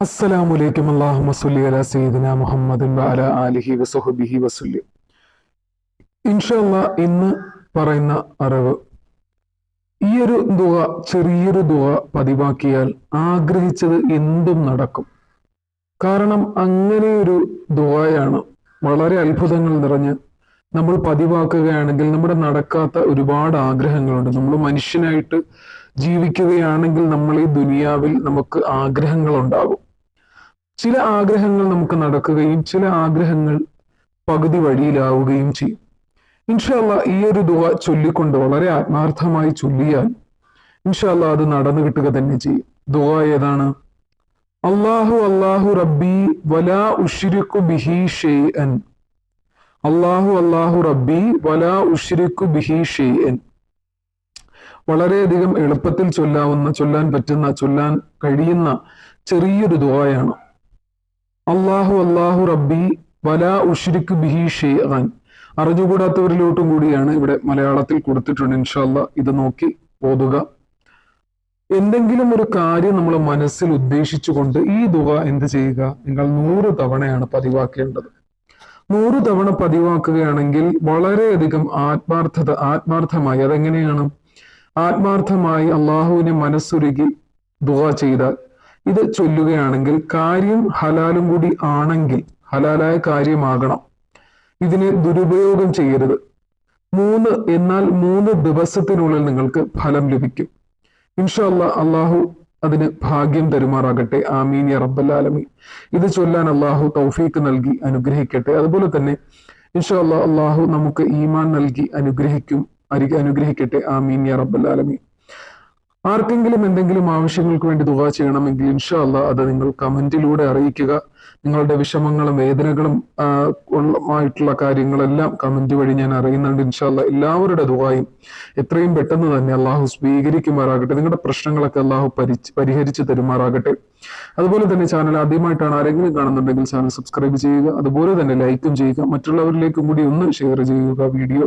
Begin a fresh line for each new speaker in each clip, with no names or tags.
അസ്സലാമലൈക്കും അള്ളാഹു സല്ലി അല സയ്യിദിന മുഹമ്മദിൻ വഅല ആലിഹി വസുഹബിഹി വസുല്ലി. ഇൻഷല്ല ഇന്ന് പറയുന്ന അറിവ് ഈ ഒരു ദുവ ചെറിയൊരു ദുവ പതിവാക്കിയാൽ ആഗ്രഹിച്ചത് എന്തും നടക്കും. കാരണം അങ്ങനെ ഒരു ദുവയാണ് വളരെ അത്ഭുതങ്ങൾ നിറഞ്ഞ് നമ്മൾ പതിവാക്കുകയാണെങ്കിൽ നമ്മുടെ നടക്കാത്ത ഒരുപാട് ആഗ്രഹങ്ങളുണ്ട്. നമ്മൾ മനുഷ്യനായിട്ട് ജീവിക്കുകയാണെങ്കിൽ നമ്മൾ ഈ ദുനിയാവിൽ നമുക്ക് ആഗ്രഹങ്ങൾ ഉണ്ടാകും ചില ആഗ്രഹങ്ങൾ നമുക്ക് നടക്കുകയും ചില ആഗ്രഹങ്ങൾ പകുതി വഴിയിലാവുകയും ചെയ്യും. ഇൻഷാല്ല ഈ ഒരു ദുവ ചൊല്ലിക്കൊണ്ട് വളരെ ആത്മാർത്ഥമായി ചൊല്ലിയാൽ ഇൻഷാല്ല അത് നടന്നു കിട്ടുക തന്നെ ചെയ്യും. ദുവ ഏതാണ്? അള്ളാഹു അള്ളാഹു റബ്ബി വലാ ഉഷിരിക്കു ബിഹി ഷെയ്അൻ അള്ളാഹു അള്ളാഹു റബ്ബി വലാ ഉഷിരിക്കു ബിഹി ഷെയ്അൻ വളരെയധികം എളുപ്പത്തിൽ ചൊല്ലാവുന്ന ചൊല്ലാൻ പറ്റുന്ന ചൊല്ലാൻ കഴിയുന്ന ചെറിയൊരു ദുആയാണ്. അള്ളാഹു അള്ളാഹു റബ്ബി വലാ ഉഷിരിക്ക് ബിഹി ഷെയ്ഖാൻ. അറിഞ്ഞുകൂടാത്തവരിലോട്ടും കൂടിയാണ് ഇവിടെ മലയാളത്തിൽ കൊടുത്തിട്ടുണ്ട്. ഇൻഷാല്ല ഇത് നോക്കി ഓതുക. എന്തെങ്കിലും ഒരു കാര്യം നമ്മൾ മനസ്സിൽ ഉദ്ദേശിച്ചുകൊണ്ട് ഈ ദുവ എന്ത് ചെയ്യുക? നിങ്ങൾ നൂറ് തവണയാണ് പതിവാക്കേണ്ടത്. നൂറ് തവണ പതിവാക്കുകയാണെങ്കിൽ വളരെയധികം ആത്മാർത്ഥത ആത്മാർത്ഥമായി അതെങ്ങനെയാണ്? ആത്മാർത്ഥമായി അള്ളാഹുവിനെ മനസ്സുരുകി ദുവ ചെയ്താൽ ഇത് ചൊല്ലുകയാണെങ്കിൽ കാര്യം ഹലാലും കൂടി ആണെങ്കിൽ ഹലാലായ കാര്യമാകണം. ഇതിനെ ദുരുപയോഗം ചെയ്യരുത്. മൂന്ന് എന്നാൽ മൂന്ന് ദിവസത്തിനുള്ളിൽ നിങ്ങൾക്ക് ഫലം ലഭിക്കും. ഇൻഷാ അല്ലാ അള്ളാഹു അതിന് ഭാഗ്യം തരുമാറാകട്ടെ. ആമീൻ യ റബ്ബല്ലാലമീൻ ഇത് ചൊല്ലാൻ അള്ളാഹു തൗഫീക്ക് നൽകി അനുഗ്രഹിക്കട്ടെ. അതുപോലെ തന്നെ ഇൻഷാ അള്ളാഹു നമുക്ക് ഈമാൻ നൽകി അനുഗ്രഹിക്കും അനുഗ്രഹിക്കട്ടെ. ആമീൻ യ റബ്ബല്ലാലമീൻ ആർക്കെങ്കിലും എന്തെങ്കിലും ആവശ്യങ്ങൾക്ക് വേണ്ടി ദുവാ ചെയ്യണമെങ്കിൽ ഇൻഷാ അല്ല അത് നിങ്ങൾ കമന്റിലൂടെ അറിയിക്കുക. നിങ്ങളുടെ വിഷമങ്ങളും വേദനകളും ഉള്ളമായിട്ടുള്ള കാര്യങ്ങളെല്ലാം കമന്റ് വഴി ഞാൻ അറിയുന്നുണ്ട് ഇൻഷാല്ല എല്ലാവരുടെ ദുവായും എത്രയും പെട്ടെന്ന് തന്നെ അള്ളാഹു സ്വീകരിക്കുമാറാകട്ടെ. നിങ്ങളുടെ പ്രശ്നങ്ങളൊക്കെ അള്ളാഹു പരിഹരിച്ച് തരുമാറാകട്ടെ. അതുപോലെ തന്നെ ചാനൽ ആദ്യമായിട്ടാണ് ആരെങ്കിലും കാണുന്നുണ്ടെങ്കിൽ ചാനൽ സബ്സ്ക്രൈബ് ചെയ്യുക. അതുപോലെ തന്നെ ലൈക്കും ചെയ്യുക. മറ്റുള്ളവരിലേക്കും കൂടി ഒന്ന് ഷെയർ ചെയ്യുക വീഡിയോ.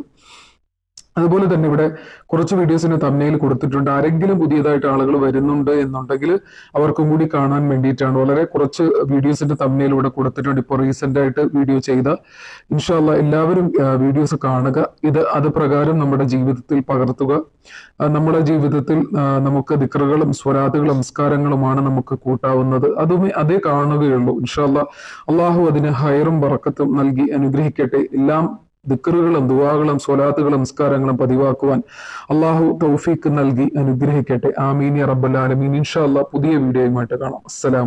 അതുപോലെ തന്നെ ഇവിടെ കുറച്ച് വീഡിയോസിന് തമ്മയിൽ കൊടുത്തിട്ടുണ്ട്. ആരെങ്കിലും പുതിയതായിട്ട് ആളുകൾ വരുന്നുണ്ട് എന്നുണ്ടെങ്കിൽ അവർക്കും കൂടി കാണാൻ വേണ്ടിയിട്ടാണ്. വളരെ കുറച്ച് വീഡിയോസിന്റെ തമ്മയിൽ ഇവിടെ കൊടുത്തിട്ടുണ്ട്. ഇപ്പോൾ റീസെന്റ് ആയിട്ട് വീഡിയോ ചെയ്ത ഇൻഷാല്ല എല്ലാവരും വീഡിയോസ് കാണുക. ഇത് അത് പ്രകാരം നമ്മുടെ ജീവിതത്തിൽ പകർത്തുക. നമ്മുടെ ജീവിതത്തിൽ നമുക്ക് ദിക്റുകളും സ്വരാതുകളും സംസ്കാരങ്ങളുമാണ് നമുക്ക് കൂട്ടാവുന്നത്. അതും അതേ കാണുകയുള്ളൂ. ഇൻഷാല്ല അള്ളാഹു അതിന് ഹയറും വറക്കത്തും നൽകി അനുഗ്രഹിക്കട്ടെ. എല്ലാം ദിക്കറുകളും ദുവാകളും സ്വലാത്തുകളും നമസ്കാരങ്ങളും പതിവാക്കുവാൻ അള്ളാഹു തൗഫീഖ് നൽകി അനുഗ്രഹിക്കട്ടെ. ആമീൻ റബ്ബൽ ആലമീൻ. ഇൻഷാ അല്ലാ പുതിയ വീഡിയോയുമായിട്ട് കാണാം. അസ്സലാമു